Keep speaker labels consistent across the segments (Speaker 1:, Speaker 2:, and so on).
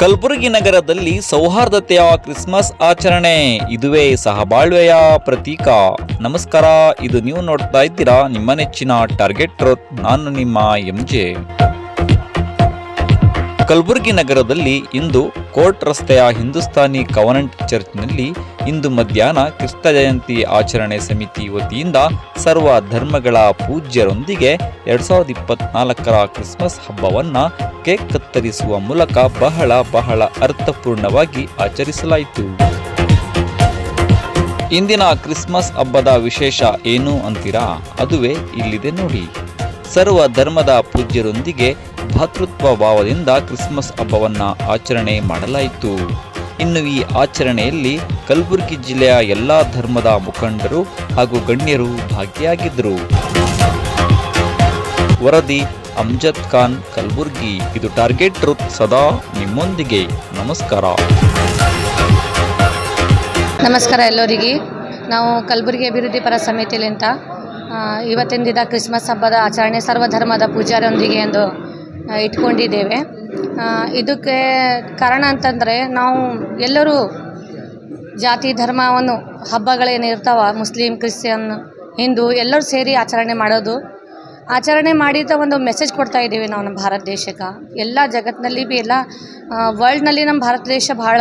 Speaker 1: ಕಲಬುರಗಿ ನಗರದಲ್ಲಿ ಸೌಹಾರ್ದತೆಯ ಕ್ರಿಸ್ಮಸ್ ಆಚರಣೆ. ಇದುವೇ ಸಹಬಾಳ್ವೆಯ ಪ್ರತೀಕ. ನಮಸ್ಕಾರ, ಇದು ನೀವು ನೋಡ್ತಾ ಇದ್ದೀರಾ ನಿಮ್ಮ ನೆಚ್ಚಿನ ಟಾರ್ಗೆಟ್ ನಾನು ನಿಮ್ಮ ಎಂಜೆ ಕಲಬುರಗಿ ನಗರದಲ್ಲಿ ಇಂದು ಕೋರ್ಟ್ ರಸ್ತೆಯ ಹಿಂದೂಸ್ತಾನಿ ಕವನಂಟ್ ಚರ್ಚ್ನಲ್ಲಿ ಇಂದು ಮಧ್ಯಾಹ್ನ ಕ್ರಿಸ್ತ ಜಯಂತಿ ಆಚರಣೆ ಸಮಿತಿ ವತಿಯಿಂದ ಸರ್ವ ಧರ್ಮಗಳ ಪೂಜ್ಯರೊಂದಿಗೆ ಎರಡ್ ಸಾವಿರದ ಇಪ್ಪತ್ನಾಲ್ಕರ ಕ್ರಿಸ್ಮಸ್ ಹಬ್ಬವನ್ನು ಕೇಕ್ ಕತ್ತರಿಸುವ ಮೂಲಕ ಬಹಳ ಬಹಳ ಅರ್ಥಪೂರ್ಣವಾಗಿ ಆಚರಿಸಲಾಯಿತು. ಇಂದಿನ ಕ್ರಿಸ್ಮಸ್ ಹಬ್ಬದ ವಿಶೇಷ ಏನು ಅಂತೀರಾ? ಅದುವೇ ಇಲ್ಲಿದೆ ನೋಡಿ. ಸರ್ವ ಧರ್ಮದ ಪೂಜ್ಯರೊಂದಿಗೆ ಭಾತೃತ್ವ ಭಾವದಿಂದ ಕ್ರಿಸ್ಮಸ್ ಹಬ್ಬವನ್ನು ಆಚರಣೆ ಮಾಡಲಾಯಿತು. ಇನ್ನು ಈ ಆಚರಣೆಯಲ್ಲಿ ಕಲಬುರಗಿ ಜಿಲ್ಲೆಯ ಎಲ್ಲ ಧರ್ಮದ ಮುಖಂಡರು ಹಾಗೂ ಗಣ್ಯರು ಭಾಗಿಯಾಗಿದ್ದರು. ವರದಿ ಅಮ್ಜದ್ ಖಾನ್, ಕಲಬುರ್ಗಿ. ಇದು ಟಾರ್ಗೆಟ್ ಟ್ರೂತ್ ಸದಾ ನಿಮ್ಮೊಂದಿಗೆ. ನಮಸ್ಕಾರ.
Speaker 2: ನಮಸ್ಕಾರ ಎಲ್ಲರಿಗೆ. ನಾವು ಕಲಬುರಗಿ ಅಭಿವೃದ್ಧಿ ಪರ ಸಮಿತಿಲಿಂತ ಇವತ್ತಿನ ದಿನ ಕ್ರಿಸ್ಮಸ್ ಹಬ್ಬದ ಆಚರಣೆ ಸರ್ವಧರ್ಮದ ಪೂಜಾರೊಂದಿಗೆ ಎಂದು ಇಟ್ಕೊಂಡಿದ್ದೇವೆ. ಇದಕ್ಕೆ ಕಾರಣ ಅಂತಂದರೆ ನಾವು ಎಲ್ಲರೂ ಜಾತಿ ಧರ್ಮವನ್ನು ಹಬ್ಬಗಳೇನಿರ್ತಾವ ಮುಸ್ಲಿಂ, ಕ್ರಿಶ್ಚಿಯನ್, ಹಿಂದೂ ಎಲ್ಲರೂ ಸೇರಿ ಆಚರಣೆ ಮಾಡೋದು. ಆಚರಣೆ ಮಾಡಿದ ಒಂದು ಮೆಸೇಜ್ ಕೊಡ್ತಾ ಇದ್ದೀವಿ ನಾವು ನಮ್ಮ ಭಾರತ ದೇಶಕ್ಕೆ. ಎಲ್ಲ ಜಗತ್ತಿನಲ್ಲಿ ಬಿ ಎಲ್ಲ ವರ್ಲ್ಡ್ನಲ್ಲಿ ನಮ್ಮ ಭಾರತ ದೇಶ ಭಾಳ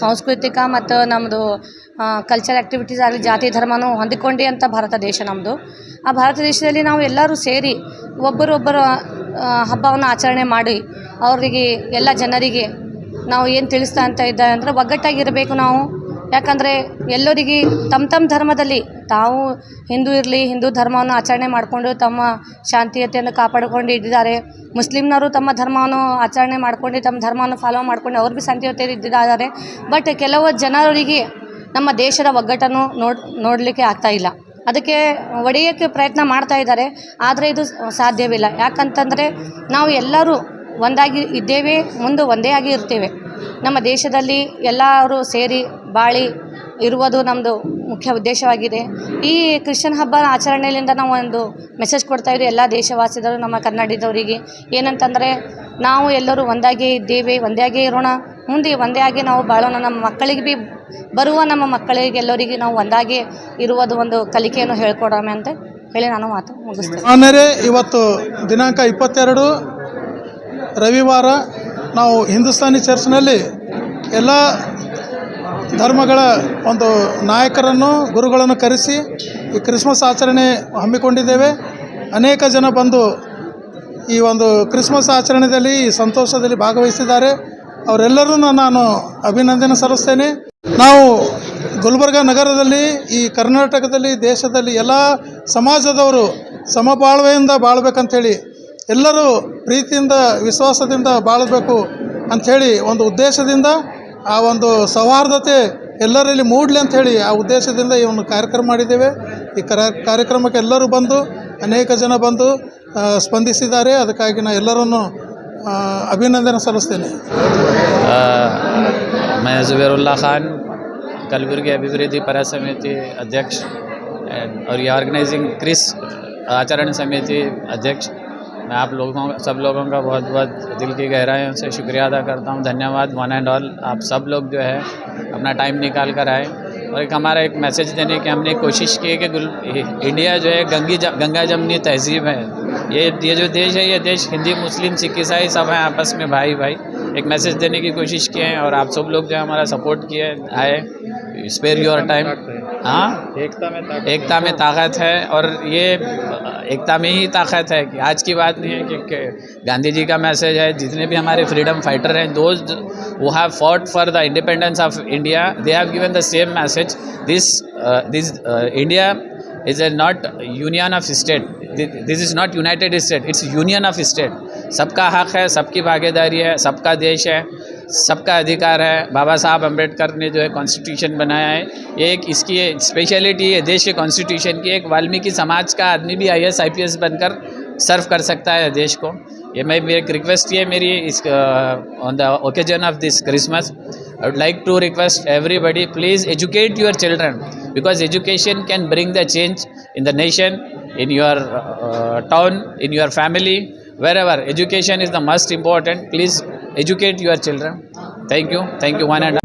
Speaker 2: ಸಾಂಸ್ಕೃತಿಕ ಮತ್ತು ನಮ್ಮದು ಕಲ್ಚರ್ ಆ್ಯಕ್ಟಿವಿಟೀಸ್ ಆಗಲಿ, ಜಾತಿ, ಧರ್ಮನೂ ಹೊಂದಿಕೊಂಡಿ ಅಂತ ಭಾರತ ದೇಶ ನಮ್ಮದು ಆ ಭಾರತ ದೇಶದಲ್ಲಿ ನಾವು ಎಲ್ಲರೂ ಸೇರಿ ಒಬ್ಬರೊಬ್ಬರ ಹಬ್ಬವನ್ನು ಆಚರಣೆ ಮಾಡಿ ಅವರಿಗೆ ಎಲ್ಲ ಜನರಿಗೆ ನಾವು ಏನು ತಿಳಿಸ್ತಾ ಅಂತ ಇದ್ದಾರೆ ಅಂದರೆ ಒಗ್ಗಟ್ಟಾಗಿರಬೇಕು ನಾವು. ಯಾಕಂದರೆ ಎಲ್ಲರಿಗೆ ತಮ್ಮ ತಮ್ಮ ಧರ್ಮದಲ್ಲಿ ತಾವು ಹಿಂದೂ ಇರಲಿ, ಹಿಂದೂ ಧರ್ಮವನ್ನು ಆಚರಣೆ ಮಾಡಿಕೊಂಡು ತಮ್ಮ ಶಾಂತಿಯತೆಯನ್ನು ಕಾಪಾಡಿಕೊಂಡು ಇದ್ದಿದ್ದಾರೆ. ಮುಸ್ಲಿಮ್ನವರು ತಮ್ಮ ಧರ್ಮವನ್ನು ಆಚರಣೆ ಮಾಡ್ಕೊಂಡು, ತಮ್ಮ ಧರ್ಮವನ್ನು ಫಾಲೋ ಮಾಡ್ಕೊಂಡು ಅವ್ರು ಭೀ ಶಾಂತಿಯುತ ಇದ್ದಿದ್ದಾರೆ. ಬಟ್ ಕೆಲವು ಜನರಿಗೆ ನಮ್ಮ ದೇಶದ ಒಗ್ಗಟ್ಟನ್ನು ನೋಡ್, ನೋಡಲಿಕ್ಕೆ ಆಗ್ತಾಯಿಲ್ಲ ಅದಕ್ಕೆ ಒಡೆಯೋಕ್ಕೆ ಪ್ರಯತ್ನ ಮಾಡ್ತಾ ಇದ್ದಾರೆ, ಆದರೆ ಇದು ಸಾಧ್ಯವಿಲ್ಲ. ಯಾಕಂತಂದರೆ ನಾವು ಎಲ್ಲರೂ ಒಂದಾಗಿ ಇದ್ದೇವೆ, ಮುಂದೆ ಒಂದೇ ಆಗಿ ಇರ್ತೇವೆ. ನಮ್ಮ ದೇಶದಲ್ಲಿ ಎಲ್ಲರೂ ಸೇರಿ ಬಾಳಿ ಇರುವುದು ನಮ್ಮದು ಮುಖ್ಯ ಉದ್ದೇಶವಾಗಿದೆ. ಈ ಕ್ರಿಶ್ಚಿಯನ್ ಹಬ್ಬ ಆಚರಣೆಯಿಂದ ನಾವು ಒಂದು ಮೆಸೇಜ್ ಕೊಡ್ತಾ ಇದ್ದೀವಿ ಎಲ್ಲ ದೇಶವಾಸಿದರು ನಮ್ಮ ಕನ್ನಡದವರಿಗೆ ಏನಂತಂದರೆ ನಾವು ಎಲ್ಲರೂ ಒಂದಾಗೇ ಇದ್ದೇವೆ, ಒಂದೇ ಆಗೇ ಇರೋಣ. ಮುಂದೆ ಒಂದೇ ಆಗಿ ನಾವು ಬಾಳೋಣ. ನಮ್ಮ ಮಕ್ಕಳಿಗೆ ಭೀ ಬರುವ ನಮ್ಮ ಮಕ್ಕಳಿಗೆ ಎಲ್ಲರಿಗೆ ನಾವು ಒಂದಾಗಿ ಇರುವುದು ಒಂದು ಕಲಿಕೆಯನ್ನು ಹೇಳ್ಕೊಡೋಣ ಅಂತ ಹೇಳಿ ನಾನು ಮಾತು ಮುಗಿಸ್ತೇನೆ.
Speaker 3: ಆಮೇಲೆ ಇವತ್ತು ದಿನಾಂಕ ಇಪ್ಪತ್ತೆರಡು, ರವಿವಾರ ನಾವು ಹಿಂದೂಸ್ತಾನಿ ಚರ್ಚ್ನಲ್ಲಿ ಎಲ್ಲ ಧರ್ಮಗಳ ಒಂದು ನಾಯಕರನ್ನು, ಗುರುಗಳನ್ನು ಕರೆಸಿ ಈ ಕ್ರಿಸ್ಮಸ್ ಆಚರಣೆ ಹಮ್ಮಿಕೊಂಡಿದ್ದೇವೆ. ಅನೇಕ ಜನ ಬಂದು ಈ ಒಂದು ಕ್ರಿಸ್ಮಸ್ ಆಚರಣೆಯಲ್ಲಿ ಈ ಸಂತೋಷದಲ್ಲಿ ಭಾಗವಹಿಸಿದ್ದಾರೆ. ಅವರೆಲ್ಲರನ್ನು ನಾನು ಅಭಿನಂದನೆ ಸಲ್ಲಿಸ್ತೇನೆ. ನಾವು ಗುಲ್ಬರ್ಗ ನಗರದಲ್ಲಿ ಈ ಕರ್ನಾಟಕದಲ್ಲಿ, ದೇಶದಲ್ಲಿ ಎಲ್ಲ ಸಮಾಜದವರು ಸಮಬಾಳ್ವೆಯಿಂದ ಬಾಳ್ಬೇಕಂಥೇಳಿ ಎಲ್ಲರೂ ಪ್ರೀತಿಯಿಂದ, ವಿಶ್ವಾಸದಿಂದ ಬಾಳಬೇಕು ಅಂಥೇಳಿ ಒಂದು ಉದ್ದೇಶದಿಂದ, ಆ ಒಂದು ಸೌಹಾರ್ದತೆ ಎಲ್ಲರಲ್ಲಿ ಮೂಡಲಿ ಅಂಥೇಳಿ ಆ ಉದ್ದೇಶದಿಂದ ಈ ಒಂದು ಕಾರ್ಯಕ್ರಮ ಮಾಡಿದ್ದೇವೆ. ಈ ಕರ ಕಾರ್ಯಕ್ರಮಕ್ಕೆ ಎಲ್ಲರೂ ಬಂದು, ಅನೇಕ ಜನ ಬಂದು ಸ್ಪಂದಿಸಿದ್ದಾರೆ. ಅದಕ್ಕಾಗಿ ನಾನು ಎಲ್ಲರನ್ನು ಅಭಿನಂದನೆ ಸಲ್ಲಿಸ್ತೇನೆ
Speaker 4: अ, मैं ज़ुबैरुल्लाह ख़ान कलबुर्गी अभिवृद्धि परा समिति अध्यक्ष एंड और ये ऑर्गेनाइजिंग क्रिस आचरण समिति अध्यक्ष मैं आप लोगों सब लोगों का बहुत बहुत दिल की गहराइयों से शुक्रिया अदा करता हूँ धन्यवाद वन एंड ऑल आप सब लोग जो है अपना टाइम निकाल कर आए और एक हमारा एक मैसेज देने की हमने कोशिश की है कि गुल इंडिया जो है गंगी ज- गंगा जमनी तहजीब है ये ये जो देश है ये देश हिंदी मुस्लिम सिख ईसाई सब हैं आपस में भाई भाई। एक मैसेज देने की कोशिश किए हैं और आप सब लोग जो है हमारा सपोर्ट किए आए। स्पेयर योर टाइम हाँ। एकता में ताकत एकता में ताकत है और ये एकता में ही ताकत है कि आज की बात नहीं है कि, कि गांधी जी का मैसेज है जितने भी हमारे फ्रीडम फाइटर हैं दोज वो have fought for the independence of India they have given the same message this this India is a not union of union state Thi- this is not united state it's union सबका हक है, सबकी भागीदारी है, सबका देश है, सबका अधिकार है। बाबा साहब अंबेडकर ने जो है कॉन्स्टिट्यूशन बनाया है। एक इसकी स्पेशलिटी है, देश के कॉन्स्टिट्यूशन की। एक वाल्मीकि समाज का आदमी भी I S I P S बनकर सर्व कर सकता है देश को। ये मैं, मेरी एक रिक्वेस्ट ये मेरी is on the occasion of this Christmas I would like to request everybody please educate your children because education can bring the change in the nation in your uh, town, in your family, wherever. Education is the most important. Please educate your children. Thank you. Thank you, one and.